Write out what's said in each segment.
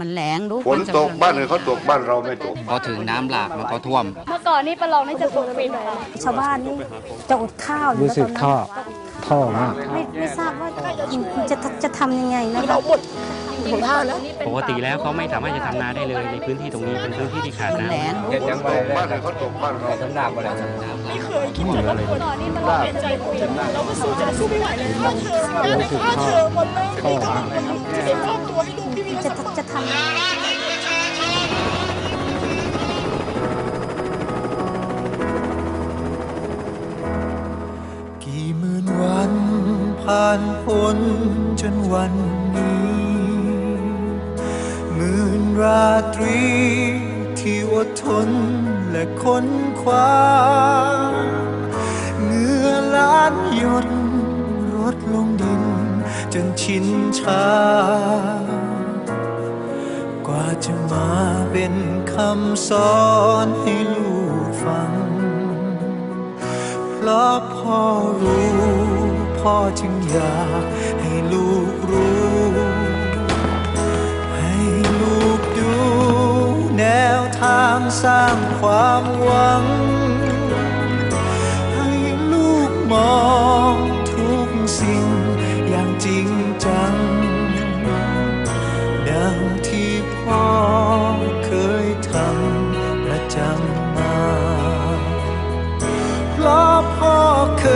มันแหลงรู้ฝนตกบ้านอื่นเขาตกบ้านเราไม่ตก พอถึงน้ำหลากมันก็ท่วม เมื่อก่อนนี่ประลองนี่จะปลูกฟินค่ะชาวบ้านนี่จะอดข้าวอยู่รู้สึกแล้วตท่ออนนั้นท่อมากไม่ไม่ทราบว่าจะจะทำยังไงนะคะ ปกติแล้วเขาไม่สามารถจะทำนาได้เลยในพื้นที่ตรงนี้เป็นพื้นที่ที่ขาดมันน้ำ แหลงรู้ฝนตกบ้านอื่นเขาตกบ้านเราน้ำหลากอะไรน้ำหลากเมื่อก่อนนี่ประลองเห็นใจปุ๋ยเราก็สู้จะสู้ไม่ไหวเลยรู้สึกท่อท่อมากจะจะทำ กี่หมื่นวันผ่านพ้นจนวัน ราตรีที่อดทนและค้นคว้าเงื่อล้านหยดรดลงดิน จนชินชา กว่าจะมาเป็นคำสอนให้ลูกฟัง เพราะพ่อรู้ พ่อจึงอยากให้ลูกรู้ สร้างความหวัง ให้ลูกมองทุกสิ่งอย่างจริงจัง ดังที่พ่อเคยทำประจำมา เพราะพ่อเค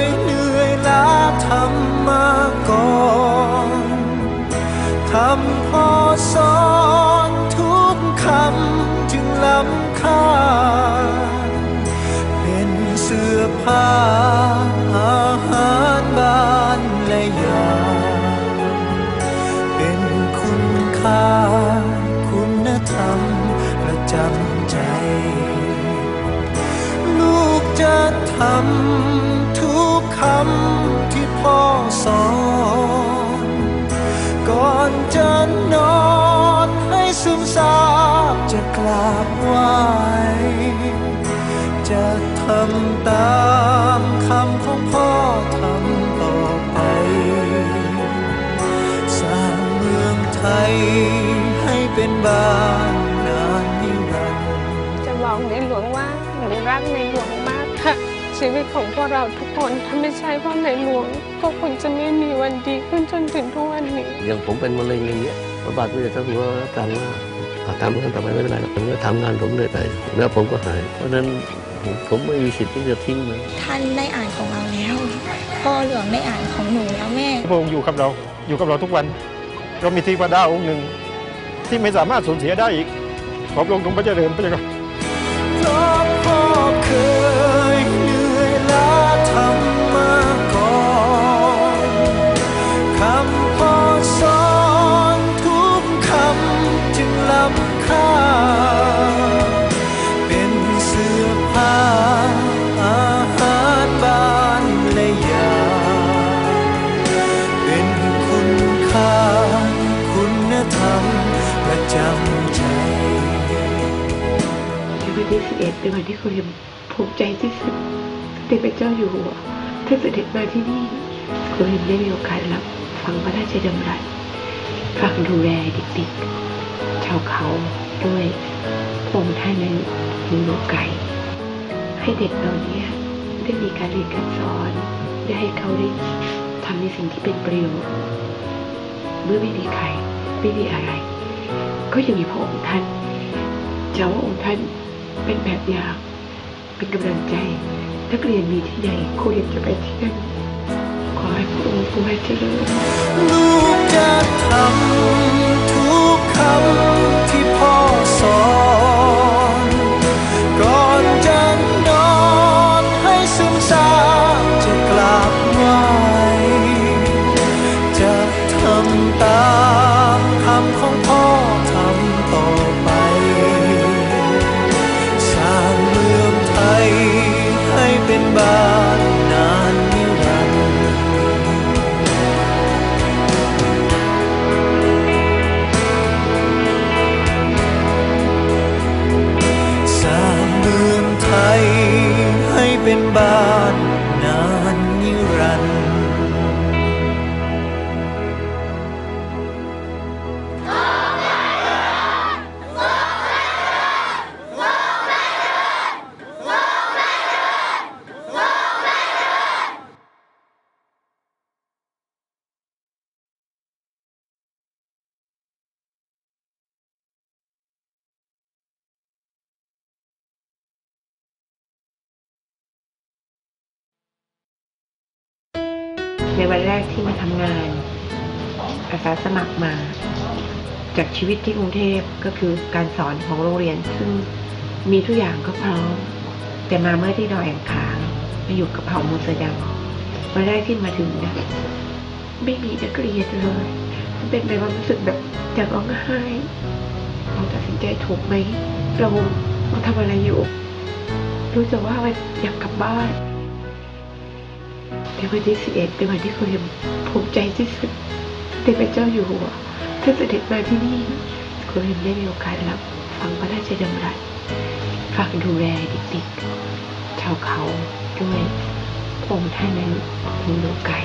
ยเหนื่อยล้าทำมาก่อนทำพ่อสอนทุกคำ ล้ำค่า เป็นเสื้อผ้าอาหารบ้านและยา เป็นคุณค่า คุณธรรมประจำใจ ลูกจะทำ ทำตามคำของพ่อทำต่อไป สร้างเมืองไทยให้เป็นบ้านนานนิรันดร์จะบอกในหลวงว่าหนูรักในหลวงมากค่ะ ชีวิตของพวกเราทุกคนถ้าไม่ใช่เพราะในหลวงก็คงจะไม่มีวันดีขึ้นจนถึงทุกวันนี้ อย่างผมเป็นมะเร็งอย่างเงี้ยพระบาทสมเด็จพระหัวรัชกาลว่าอะทำงานต่อไปไม่เป็นไรหรอกผมก็ทำงานผมเรื่อยไปแล้วผมก็หาย เพราะฉะนั้น ผมผมไม่มีสิทธิ์ที่จะทิ้งมันท่านได้อ่านของเราแล้ว พ่อหลวงได้อ่านของหนูแล้วแม่พระองค์อยู่กับเราอยู่กับเราทุกวัน เรามีเที่พระดาองค์หนึ่ง ที่ไม่สามารถสูญเสียได้อีกขอพระองค์ทรงพระเจริญพระเจ้า วันที่11เป็นวันที่คุณยังภูมิใจที่สุดสมเด็จพระเจ้าอยู่หัวท่านเสด็จมาที่นี่คุณยังได้มีโอกาสรับฟังพระราชดำรัสฟังดูแลเด็กๆชาวเขาด้วยพระองค์ท่านนั้นมีโลกไก่ให้เด็กเหล่านี้ได้มีการเรียนการสอนได้ให้เขาได้ทำในสิ่งที่เป็นประโยชน์เมื่อไม่มีใครไม่มีอะไร ก็ยังมีพระองค์ท่านจะว่าองค์ท่าน เป็นแบบอย่างเป็นกำลังใจนักเรียนมีที่ใหนครูเรียนจะไปที่นั่นขอให้พระองค์ทรงให้เจริญลูกจะทำทุกคำที่พ่อสอน remember. ในวันแรกที่มาทำงานอาสาสมัครมา จากชีวิตที่กรุงเทพก็คือการสอนของโรงเรียน ซึ่งมีทุกอย่างก็พร้อม แต่มาเมื่อที่ดอยแองขางมาอยู่กับเผ่ามูสอดำวันแรกที่มาถึงเนี่ยไม่มีนักเรียนเลยมันเป็นในความรู้สึกแบบอยากร้องไห้เราตัดสินใจถูกไหมเราเราทำอะไรอยู่ รู้สึกว่ามันอยากกลับบ้าน ในวันที่สิบเอ็ดเป็นวันที่คุณภูมิใจที่สุดได้เป็นเจ้าอยู่หัวท่านเสด็จมาที่นี่คุณเห็นได้มีโอกาสรับฟังพระราชดำรัสฝากดูแลเด็กๆชาวเขาด้วยพระองค์ท่านนั้นคงดูไกล